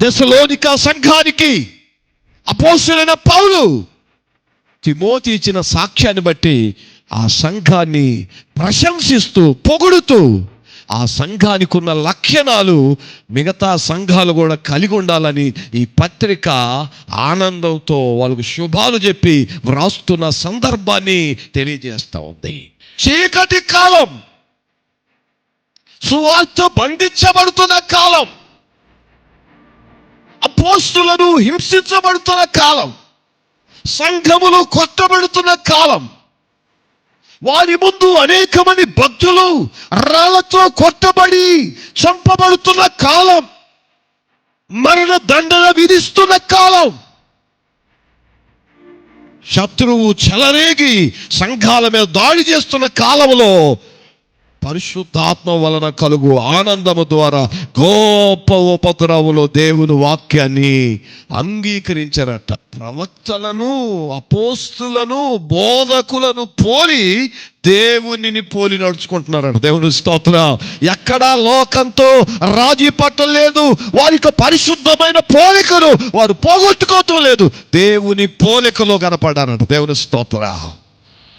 దశలోనిక సంఘానికి అపోసులైన పౌలు తిమోతి ఇచ్చిన సాక్ష్యాన్ని బట్టి ఆ సంఘాన్ని ప్రశంసిస్తూ పొగుడుతూ ఆ సంఘానికి ఉన్న లక్షణాలు మిగతా సంఘాలు కూడా కలిగి ఉండాలని ఈ పత్రిక ఆనందంతో వాళ్ళకు శుభాలు చెప్పి వ్రాస్తున్న సందర్భాన్ని తెలియజేస్తూ ఉంది. చీకటి కాలం సువార్త బంధించబడుతున్న కాలం అపోస్తులను హింసించబడుతున్న కాలం సంఘములు కొట్టబడుతున్న కాలం వారి ముందు అనేక మంది భక్తులు రాళ్ళతో కొట్టబడి చంపబడుతున్న కాలం మరణ దండన విధిస్తున్న కాలం. శత్రువు చెలరేగి సంఘాల మీద దాడి చేస్తున్న కాలంలో పరిశుద్ధాత్మ వలన కలుగు ఆనందము ద్వారా గొప్ప ఉపద్రవులు దేవుని వాక్యాన్ని అంగీకరించారట. ప్రవక్తలను అపోస్తులను బోధకులను పోలి దేవునిని పోలి నడుచుకుంటున్నారట. దేవుని స్తోత్ర. ఎక్కడా లోకంతో రాజీ పట్టం లేదు. వారికి పరిశుద్ధమైన పోలికలు. వారు పోగొట్టుకోవటం లేదు. దేవుని పోలికలో కనపడారట దేవుని స్తోత్ర.